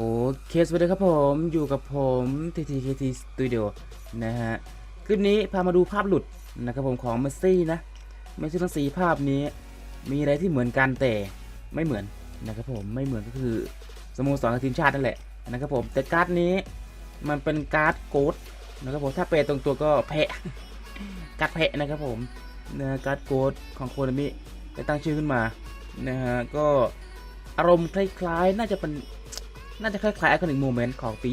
โอเคสวัสดีครับผมอยู่กับผม TTKT Studio นะฮะ คลิปนี้พามาดูภาพหลุดนะครับผมของเมสซี่นะเมสซี่ทั้งสีภาพนี้ มีอะไรที่เหมือนกันแต่ไม่เหมือนนะครับผมไม่เหมือนก็คือสโมสรทีมชาตินั่นแหละนะครับผมแต่การ์ดนี้มันเป็นการ์ดโกดนะครับผมถ้าเปลตรงตัวก็แพะการ์ดแพะนะครับผมนะการ์ดโกดของโคนามิได้ตั้งชื่อขึ้นมานะฮะก็อารมณ์คล้ายๆ น่าจะเป็น น่าจะคล้ายๆ Iconic Moment ของปี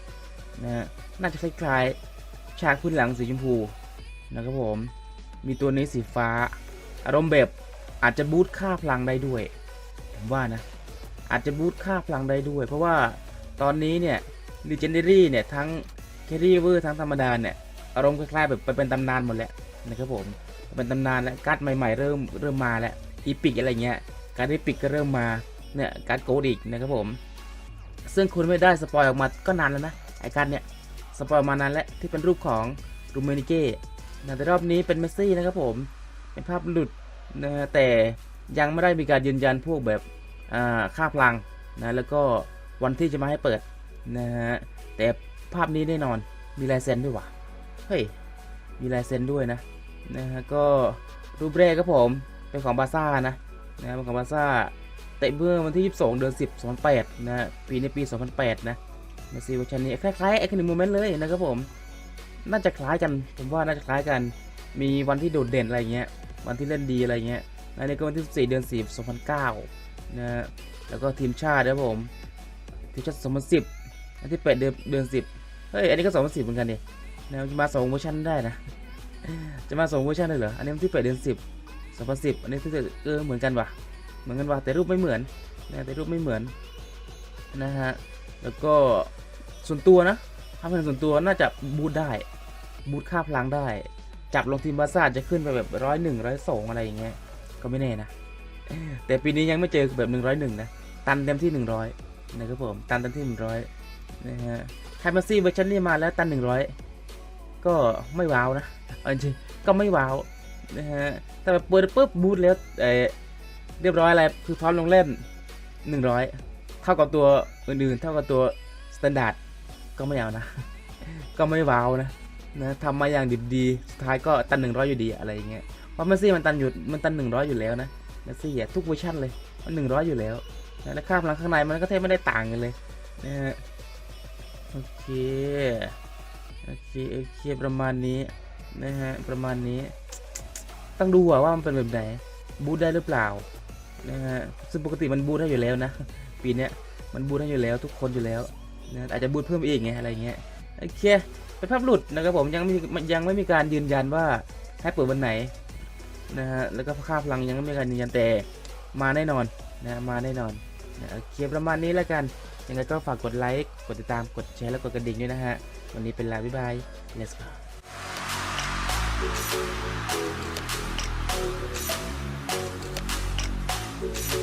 22นะฮะน่าจะคล้ายๆฉากพื้นหลังสีชมพูนะครับผม มีตัวนี้สีฟ้า อารมณ์แบบอาจจะบูตค่าพลังได้ด้วยผมว่านะ อาจจะบูตค่าพลังได้ด้วย เพราะว่าตอนนี้เนี่ย Legendary เนี่ยทั้ง Carry Over ทั้งธรรมดาเนี่ยอารมณ์คล้ายๆแบบไปเป็นตำนานหมดแล้วนะครับผมเป็นตำนานแล้วการ์ดใหม่ๆเริ่มเริ่มมาแล้วอีพิกอะไรเงี้ยการ์ดอีพิกก็เริ่มมาเนี่ยการ์ดโกดอีกนะครับผม ซึ่งคุณไม่ได้สปอยออกมาก็นานแล้วนะ ไอการเนี่ย สปอยออกมานานแล้วที่เป็นรูปของรูเมนิเก้แต่รอบนี้เป็นเมสซี่นะครับผม เป็นภาพหลุดนะแต่ยังไม่ได้มีการยืนยันพวกแบบอ่าค่าพลังนะแล้วก็วันที่จะมาให้เปิดนะฮะแต่ภาพนี้แน่นอนมีลายเซ็นด้วยวะเฮ้ยมีลายเซ็นด้วยนะนะฮะก็รูปแรกครับผมเป็นของบาซ่านะนะเป็นของบาซ่า เตะเมื่อวันที่ 22 เดือน 10 2008นะฮะปีในปี 2008 นะมาซีเวอร์ชันนี้คล้ายๆไอคอนิโมเมนต์เลยนะครับผม น่าจะคล้ายกัน ผมว่าน่าจะคล้ายกัน มีวันที่โดดเด่นอะไรเงี้ย วันที่เล่นดีอะไรเงี้ยอันนี้ก็วันที่ 14 เดือน 10 2009 นะฮะแล้วก็ทีมชาตินะครับผม ทีมชาติ 2010 อันที่ 8 เดือนเดือน 10 เฮ้ย อันนี้ก็ 2010 เหมือนกันดิแนวจะมา2เวอร์ชันได้นะ จะมา2เวอร์ชันเลยเหรอ อันนี้วันที่ 8 เดือน 10 2010 อันนี้ที่เออเหมือนกันว่ะ เหมือนกันว่ะแต่รูปไม่เหมือนนะแต่รูปไม่เหมือนนะฮะแล้วก็ส่วนตัวนะถ้าเป็นส่วนตัวน่าจะบูทได้บูทค่าพลังได้ จับลงทีมบาซ่าจะขึ้นไปแบบร้อยหนึ่งร้อยสองอะไรอย่างเงี้ยก็ไม่แน่นะแต่ปีนี้ยังไม่เจอแบบหนึ่งร้อยหนึ่งนะตันเต็มที่หนึ่งร้อยนะครับผมตันเต็มที่หนึ่งร้อยนะฮะไฮมาซี่เวอร์ชันนี้มาแล้วตันหนึ่งร้อยก็ไม่ว้าวนะอาจริงก็ไม่ว้าวนะฮะแต่แบบเปิดปุ๊บบูทแล้วเออ เรียบร้อยอะไรคือพร้อมลงเล่น 100 เท่ากับตัวอื่นๆ เท่ากับตัวสแตนดาร์ดก็ไม่เอานะ ก็ไม่ว้าวนะนะทำมาอย่างดิบดีสุดท้ายก็ตัน 100 อยู่ดีอะไรอย่างเงี้ยเพราะเมสซี่มันตันอยู่มันตัน 100 อยู่แล้วนะเมสซี่ทุกเวอร์ชันเลยมัน100 อยู่แล้วนะและค่าพลังข้างในมันก็แทบไม่ได้ต่างกันเลยนะฮะโอเคโอเคโอเคประมาณนี้นะฮะประมาณนี้ต้องดูว่ามันเป็นแบบไหนบูทได้หรือเปล่า นะฮะซึ่งปกติมันบูทได้อยู่แล้วนะ ปีนี้มันบูทได้อยู่แล้วทุกคนอยู่แล้วนะอาจจะบูทเพิ่มอีกไงอะไรเงี้ยโอเคเป็นภาพหลุดนะครับผมยังไม่มียังไม่มีการยืนยันว่าให้เปิดวันไหนนะฮะแล้วก็ค่าพลังยังไม่มีการยืนยันแต่มาแน่นอนนะมาแน่นอนนะโอเคประมาณนี้แล้วกันยังไงก็ฝากกดไลค์กดติดตามกดแชร์แล้วกดกระดิ่งด้วยนะฮะวันนี้เป็นลาบ๊ายบาย let's go Thank Thank you.